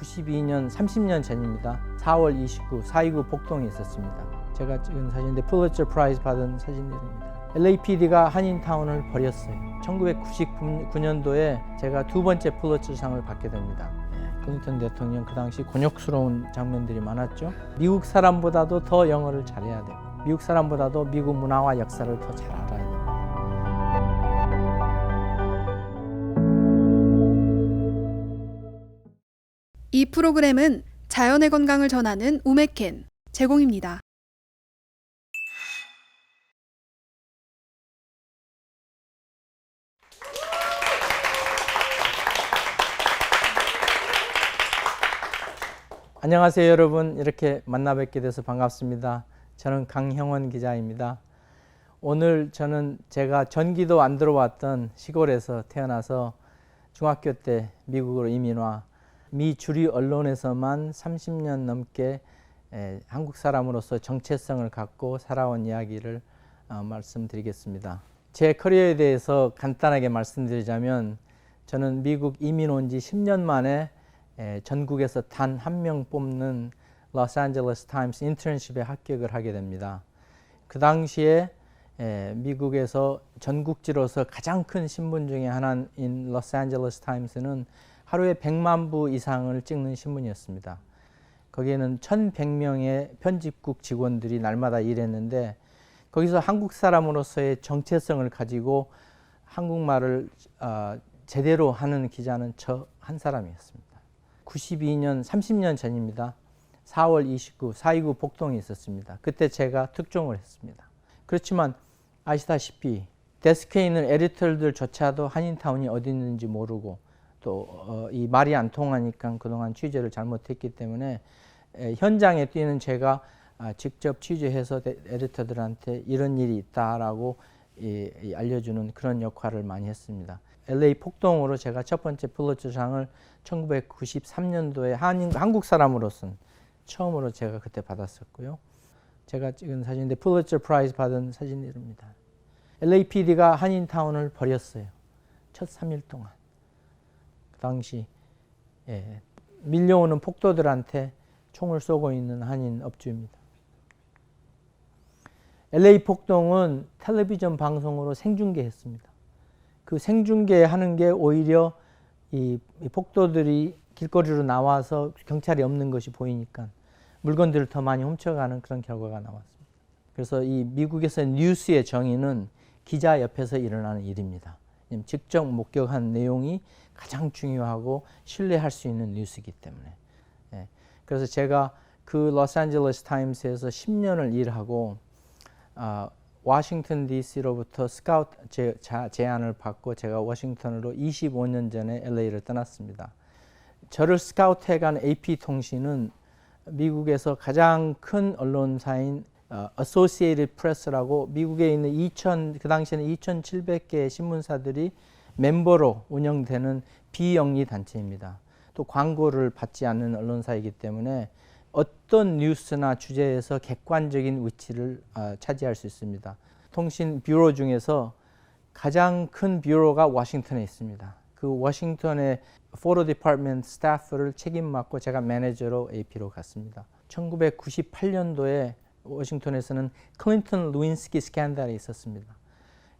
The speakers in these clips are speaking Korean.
1992년 30년 전입니다. 4월 29, 4.29 폭동이 있었습니다. 제가 찍은 사진인데 플리처 프라이즈 받은 사진들입니다. LAPD가 한인타운을 버렸어요. 1999년도에 제가 두 번째 플리처상을 받게 됩니다. 예, 클린턴 대통령 그 당시 곤욕스러운 장면들이 많았죠. 미국 사람보다도 더 영어를 잘해야 돼요. 미국 사람보다도 미국 문화와 역사를 더 잘 알아야 이 프로그램은 자연의 건강을 전하는 우메켄 제공입니다. 안녕하세요 여러분. 이렇게 만나 뵙게 돼서 반갑습니다. 저는 강형원 기자입니다. 오늘 저는 제가 전기도 안 들어왔던 시골에서 태어나서 중학교 때 미국으로 이민 와 미 주류 언론에서만 30년 넘게 에, 한국 사람으로서 정체성을 갖고 살아온 이야기를 어, 말씀드리겠습니다 제 커리어에 대해서 간단하게 말씀드리자면 저는 미국 이민 온 지 10년 만에 에, 전국에서 단 한 명 뽑는 로스앤젤레스 타임스 인턴십에 합격을 하게 됩니다. 그 당시에 에, 미국에서 전국지로서 가장 큰 신문 중에 하나인 로스앤젤레스 타임스는 하루에 100만 부 이상을 찍는 신문이었습니다. 거기에는 1,100명의 편집국 직원들이 날마다 일했는데 거기서 한국 사람으로서의 정체성을 가지고 한국말을 어, 제대로 하는 기자는 저 한 사람이었습니다. 92년 30년 전입니다. 4월 29, 4.29 폭동이 있었습니다. 그때 제가 특종을 했습니다. 그렇지만 아시다시피 데스크에 있는 에디터들조차도 한인타운이 어디 있는지 모르고 또 이 말이 안 통하니까 그동안 취재를 잘못했기 때문에 에, 현장에 뛰는 제가 아, 직접 취재해서 데- 에디터들한테 이런 일이 있다라고 알려주는 그런 역할을 많이 했습니다. LA 폭동으로 제가 첫 번째 플로처상을 1993년도에 한인, 한국 사람으로서는 처음으로 제가 그때 받았었고요. 제가 찍은 사진인데 플리처 프라이즈 받은 사진입니다. LAPD가 한인타운을 버렸어요. 첫 3일 동안. 그 당시 예, 밀려오는 폭도들한테 총을 쏘고 있는 한인 업주입니다. LA 폭동은 텔레비전 방송으로 생중계했습니다. 그 생중계하는 게 오히려 이, 이 폭도들이 길거리로 나와서 경찰이 없는 것이 보이니까 물건들을 더 많이 훔쳐가는 그런 결과가 나왔습니다. 그래서 이 미국에서 뉴스의 정의는 기자 옆에서 일어나는 일입니다. 직접 목격한 내용이 가장 중요하고 신뢰할 수 있는 뉴스이기 때문에. 예. 그래서 제가 그 로스앤젤레스 타임스에서 10년을 일하고 아, 워싱턴 D.C.로부터 스카우트 제, 자, 제안을 받고 제가 워싱턴으로 25년 전에 LA를 떠났습니다. 저를 스카우트해간 AP 통신은 미국에서 가장 큰 언론사인 어, Associated Press라고 미국에 있는 2천 그 당시에는 2,700개의 신문사들이 멤버로 운영되는 비영리 단체입니다. 또 광고를 받지 않는 언론사이기 때문에 어떤 뉴스나 주제에서 객관적인 위치를 어, 차지할 수 있습니다. 통신 뷰로 중에서 가장 큰 뷰로가 워싱턴에 있습니다. 그 워싱턴의 포로 디파트먼트 스태프를 책임 맡고 제가 매니저로 AP로 갔습니다. 1998년도에 워싱턴에서는 클린턴 루인스키 스캔들이 있었습니다.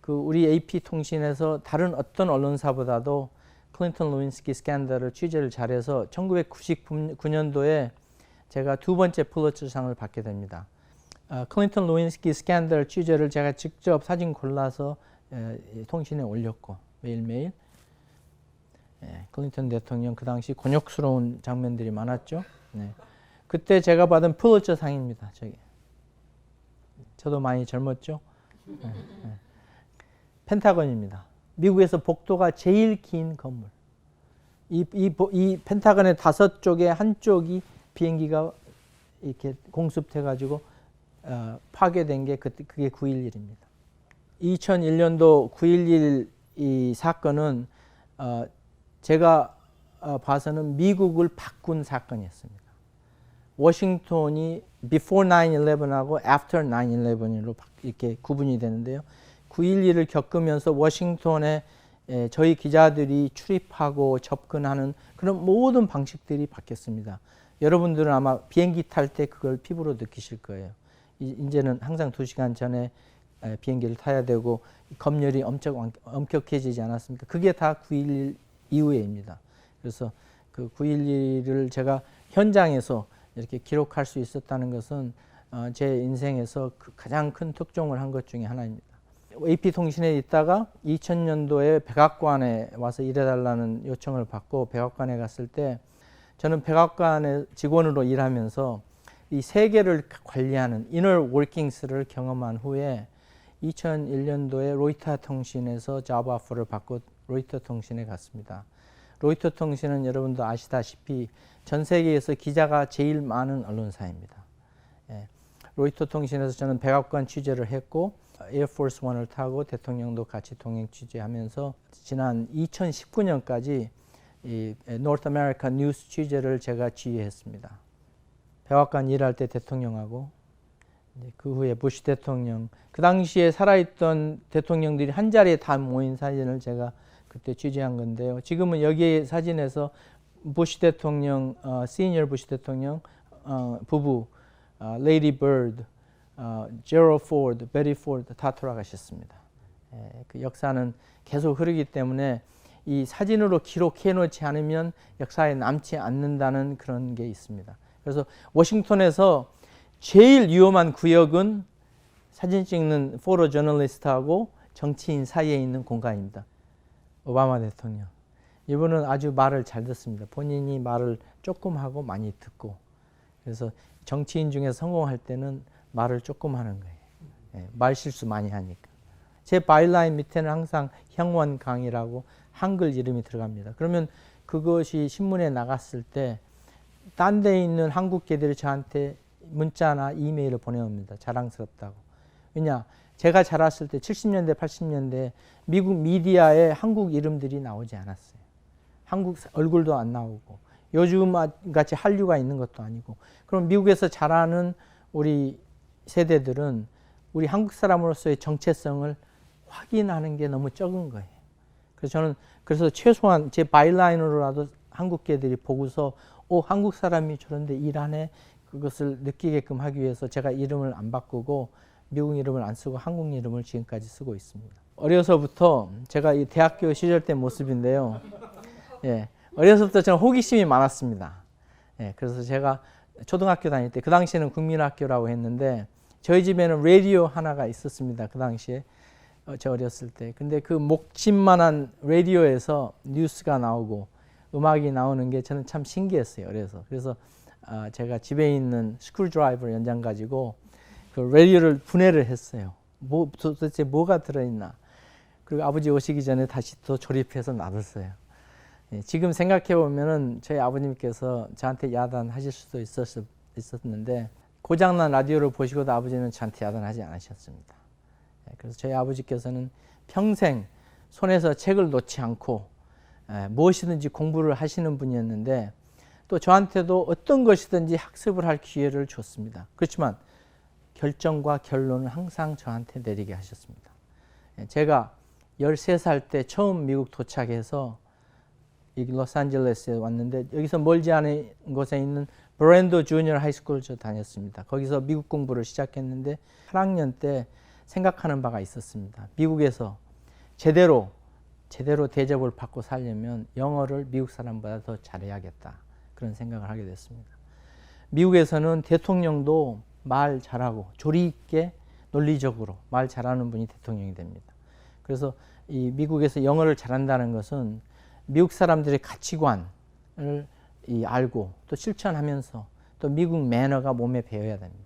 그 우리 AP 통신에서 다른 어떤 언론사보다도 클린턴 루인스키 스캔들을 취재를 잘해서 1999년도에 제가 두 번째 플러츠상을 받게 됩니다. 어, 클린턴 루인스키 스캔들 취재를 제가 직접 사진 골라서 통신에 올렸고 매일매일 예, 클린턴 대통령 그 당시 곤욕스러운 장면들이 많았죠. 네. 그때 제가 받은 플러처 상입니다. 저기 저도 많이 젊었죠. 예, 예. 펜타곤입니다. 미국에서 복도가 제일 긴 건물. 이, 이, 보- 이 펜타곤의 다섯 쪽에 한쪽이 비행기가 이렇게 공습돼가지고 어, 파괴된 게 그, 그게 9.11입니다. 2001년도 9.11 이 사건은 어, 제가 어, 봐서는 미국을 바꾼 사건이었습니다. 워싱턴이 before 9/11하고 after 9/11으로 이렇게 구분이 되는데요. 9.11을 겪으면서 워싱턴의 예, 저희 기자들이 출입하고 접근하는 그런 모든 방식들이 바뀌었습니다. 여러분들은 아마 비행기 탈 때 그걸 피부로 느끼실 거예요. 이- 이제는 항상 두 시간 전에 에, 비행기를 타야 되고 검열이 엄청 엄- 엄격해지지 않았습니까? 그게 다 9.11 이후에입니다. 그래서 그 9.11을 제가 현장에서 이렇게 기록할 수 있었다는 것은 어, 제 인생에서 그 가장 큰 특종을 한 것 중에 하나입니다. AP통신에 있다가 2000년도에 백악관에 와서 일해달라는 요청을 받고 백악관에 갔을 때 저는 백악관의 직원으로 일하면서 이 세계를 관리하는 이너 워킹스를 경험한 후에 2001년도에 로이터 통신에서 잡 오퍼를 받고 로이터 통신에 갔습니다. 로이터 통신은 여러분도 아시다시피 전 세계에서 기자가 제일 많은 언론사입니다. 예. 로이터 통신에서 저는 백악관 취재를 했고 에어포스 원을 타고 대통령도 같이 동행 취재하면서 지난 2019년까지 이 노트 아메리카 뉴스 취재를 제가 지휘했습니다. 백악관 일할 때 대통령하고 그 후에 부시 대통령 그 당시에 살아있던 대통령들이 한 자리에 다 모인 사진을 제가 그때 취재한 건데요. 지금은 여기 사진에서 부시 대통령, 어, 시니어 부시 대통령 어, 부부, 어, 레이디 버드, 어, 제로 포드, 베리 포드 다 돌아가셨습니다. 예, 그 역사는 계속 흐르기 때문에 이 사진으로 기록해 놓지 않으면 역사에 남지 않는다는 그런 게 있습니다. 그래서 워싱턴에서 제일 위험한 구역은 사진 찍는 포토 저널리스트하고 정치인 사이에 있는 공간입니다. 오바마 대통령. 이분은 아주 말을 잘 듣습니다. 본인이 말을 조금 하고 많이 듣고. 그래서 정치인 중에 성공할 때는 말을 조금 하는 거예요. 예, 말 실수 많이 하니까. 제 바이라인 밑에는 항상 형원 강이라고 한글 이름이 들어갑니다. 그러면 그것이 신문에 나갔을 때 딴 데 있는 한국계들이 저한테 문자나 이메일을 보내옵니다. 자랑스럽다고. 왜냐? 제가 자랐을 때 70년대, 80년대 미국 미디어에 한국 이름들이 나오지 않았어요. 한국 얼굴도 안 나오고 요즘 같이 한류가 있는 것도 아니고 그럼 미국에서 자라는 우리 세대들은 우리 한국 사람으로서의 정체성을 확인하는 게 너무 적은 거예요. 그래서 저는 그래서 최소한 제 바이라인으로라도 한국계들이 보고서 오 한국 사람이 저런데 일하네 그것을 느끼게끔 하기 위해서 제가 이름을 안 바꾸고 미국 이름을 안 쓰고 한국 이름을 지금까지 쓰고 있습니다. 어려서부터 제가 이 대학교 시절 때 모습인데요. 예, 어려서부터 저는 호기심이 많았습니다. 예, 그래서 제가 초등학교 다닐 때 그 당시에는 국민학교라고 했는데 저희 집에는 라디오 하나가 있었습니다. 그 당시에 어, 저 어렸을 때. 근데 그 목침만한 라디오에서 뉴스가 나오고 음악이 나오는 게 저는 참 신기했어요. 그래서 그래서 아, 제가 집에 있는 스크류 드라이버 연장 가지고 그 라디오를 분해를 했어요. 뭐 도대체 뭐가 들어있나. 그리고 아버지 오시기 전에 다시 또 조립해서 놔뒀어요. 예, 지금 생각해 보면은 저희 아버님께서 저한테 야단하실 수도 있었, 있었는데 고장난 라디오를 보시고도 아버지는 저한테 야단하지 않으셨습니다. 예, 그래서 저희 아버지께서는 평생 손에서 책을 놓지 않고 예, 무엇이든지 공부를 하시는 분이었는데 또 저한테도 어떤 것이든지 학습을 할 기회를 줬습니다. 그렇지만 결정과 결론을 항상 저한테 내리게 하셨습니다. 예, 제가 13살 때 처음 미국 도착해서 이 로스앤젤레스에 왔는데 여기서 멀지 않은 곳에 있는 브랜도 주니어 하이스쿨을 저 다녔습니다. 거기서 미국 공부를 시작했는데 8학년 때 생각하는 바가 있었습니다. 미국에서 제대로 제대로 대접을 받고 살려면 영어를 미국 사람보다 더 잘해야겠다. 그런 생각을 하게 됐습니다. 미국에서는 대통령도 말 잘하고 조리 있게 논리적으로 말 잘하는 분이 대통령이 됩니다. 그래서 이 미국에서 영어를 잘한다는 것은 미국 사람들의 가치관을 이 알고 또 실천하면서 또 미국 매너가 몸에 배어야 됩니다.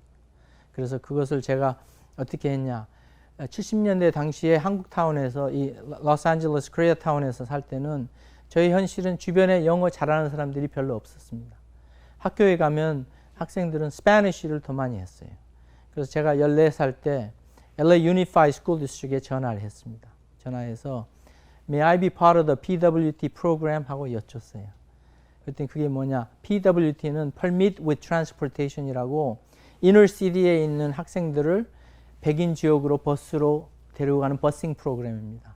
그래서 그것을 제가 어떻게 했냐? 70년대 당시에 한국타운에서 이 로스앤젤레스 코리아타운에서 살 때는 저희 현실은 주변에 영어 잘하는 사람들이 별로 없었습니다. 학교에 가면 학생들은 스페니쉬를 더 많이 했어요. 그래서 제가 14살 때 LA Unified School District에 전화를 했습니다. 전화해서 May I be part of the PWT program 하고 여쭸어요. 그랬더니 그게 뭐냐? PWT는 Permit with Transportation이라고 이너 시티에 있는 학생들을 백인 지역으로 버스로 데리고 가는 버싱 프로그램입니다.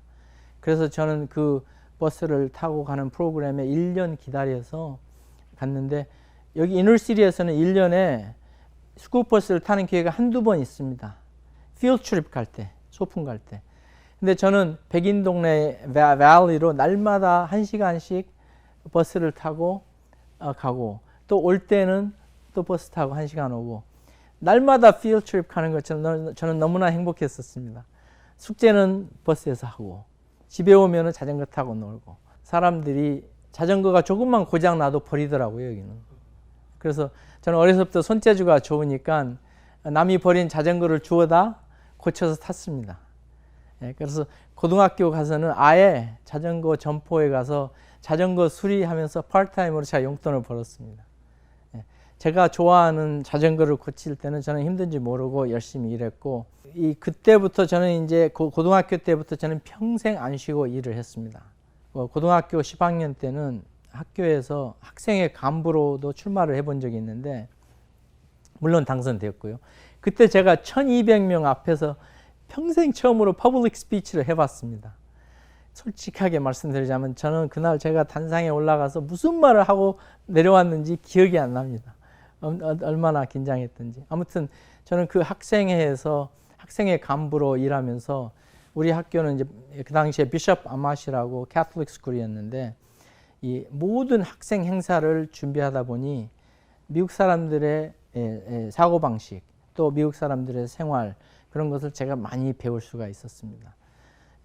그래서 저는 그 버스를 타고 가는 프로그램에 1년 기다려서 갔는데 여기 이너시티에서는 1년에 스쿨버스를 타는 기회가 한두 번 있습니다. 필드 트립 갈 때, 소풍 갈 때. 근데 저는 백인 동네 바- 밸리로 날마다 한 시간씩 버스를 타고 어, 가고 또 올 때는 또 버스 타고 한 시간 오고 날마다 필드 트립 가는 것처럼 너- 저는 너무나 행복했었습니다. 숙제는 버스에서 하고 집에 오면은 자전거 타고 놀고 사람들이 자전거가 조금만 고장 나도 버리더라고요 여기는. 그래서 저는 어려서부터 손재주가 좋으니까 남이 버린 자전거를 주워다 고쳐서 탔습니다. 예, 그래서 고등학교 가서는 아예 자전거 점포에 가서 자전거 수리하면서 파트타임으로 제가 용돈을 벌었습니다. 예, 제가 좋아하는 자전거를 고칠 때는 저는 힘든지 모르고 열심히 일했고 이 그때부터 저는 이제 고- 고등학교 때부터 저는 평생 안 쉬고 일을 했습니다. 어, 고등학교 10학년 때는 학교에서 학생회 간부로도 출마를 해본 적이 있는데 물론 당선되었고요. 그때 제가 1200명 앞에서 평생 처음으로 퍼블릭 스피치를 해봤습니다. 솔직하게 말씀드리자면 저는 그날 제가 단상에 올라가서 무슨 말을 하고 내려왔는지 기억이 안 납니다. 어, 어, 얼마나 긴장했던지. 아무튼 저는 그 학생회에서 학생회 간부로 일하면서 우리 학교는 이제 그 당시에 비숍 아마시라고 캐톨릭 스쿨이었는데 이 모든 학생 행사를 준비하다 보니 미국 사람들의 사고 방식 또 미국 사람들의 생활 그런 것을 제가 많이 배울 수가 있었습니다.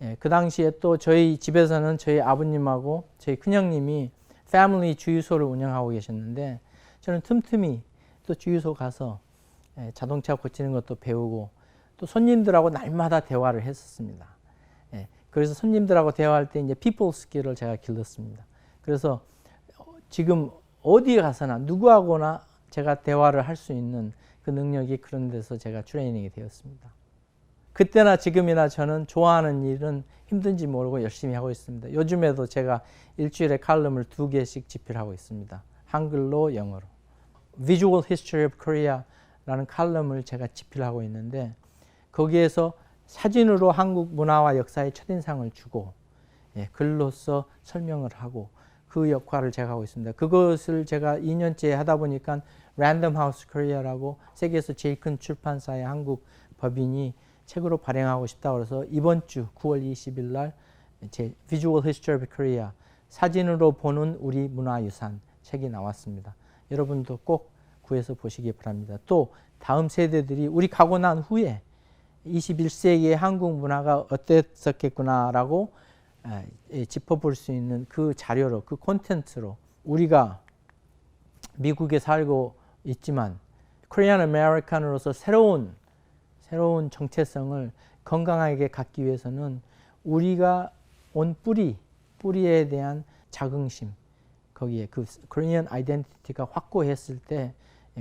예, 그 당시에 또 저희 집에서는 저희 아버님하고 저희 큰형님이 패밀리 주유소를 운영하고 계셨는데 저는 틈틈이 또 주유소 가서 예, 자동차 고치는 것도 배우고 또 손님들하고 날마다 대화를 했었습니다. 예, 그래서 손님들하고 대화할 때 이제 people skill을 제가 길렀습니다. 그래서 어, 지금 어디에 가서나 누구하고나 제가 대화를 할 수 있는 그 능력이 그런 데서 제가 트레이닝이 되었습니다. 그때나 지금이나 저는 좋아하는 일은 힘든지 모르고 열심히 하고 있습니다. 요즘에도 제가 일주일에 칼럼을 두 개씩 집필하고 있습니다. 한글로 영어로. Visual History of Korea라는 칼럼을 제가 집필하고 있는데 거기에서 사진으로 한국 문화와 역사의 첫인상을 주고 예, 글로써 설명을 하고 그 역할을 제가 하고 있습니다. 그것을 제가 2년째 하다 보니까 Random House Korea라고 세계에서 제일 큰 출판사의 한국 법인이 책으로 발행하고 싶다 그래서 이번 주 9월 20일 날제 Visual History of Korea 사진으로 보는 우리 문화유산 책이 나왔습니다. 여러분도 꼭 구해서 보시기 바랍니다. 또 다음 세대들이 우리 가고 난 후에 21세기의 한국 문화가 어땠었겠구나라고 짚어볼 수 있는 그 자료로 그 콘텐츠로 우리가 미국에 살고 있지만 코리안 아메리칸으로서 새로운 새로운 정체성을 건강하게 갖기 위해서는 우리가 온 뿌리 뿌리에 대한 자긍심 거기에 그 코리안 아이덴티티가 확고했을 때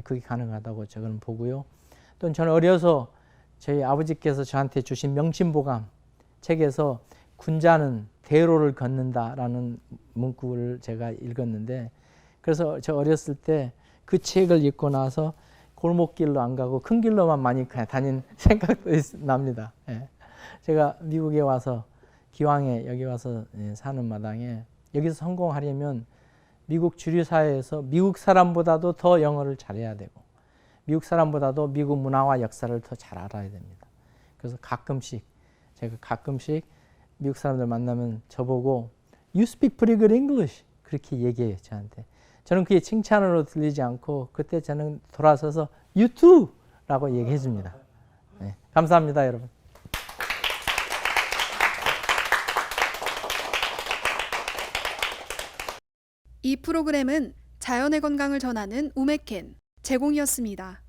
그게 가능하다고 저는 보고요. 또 저는 어려서 저희 아버지께서 저한테 주신 명심보감 책에서 군자는 대로를 걷는다라는 문구를 제가 읽었는데 그래서 저 어렸을 때 그 책을 읽고 나서 골목길로 안 가고 큰 길로만 많이 가- 다닌 생각도 있- 납니다. 예. 제가 미국에 와서 기왕에 여기 와서 예, 사는 마당에 여기서 성공하려면 미국 주류 사회에서 미국 사람보다도 더 영어를 잘해야 되고 미국 사람보다도 미국 문화와 역사를 더 잘 알아야 됩니다. 그래서 가끔씩 제가 가끔씩 미국 사람들 만나면 저보고 You speak pretty good English 그렇게 얘기해요 저한테. 저는 그게 칭찬으로 들리지 않고 그때 저는 돌아서서 You too 라고 얘기해 줍니다. 네, 감사합니다 여러분. 이 프로그램은 자연의 건강을 전하는 우메켄 제공이었습니다.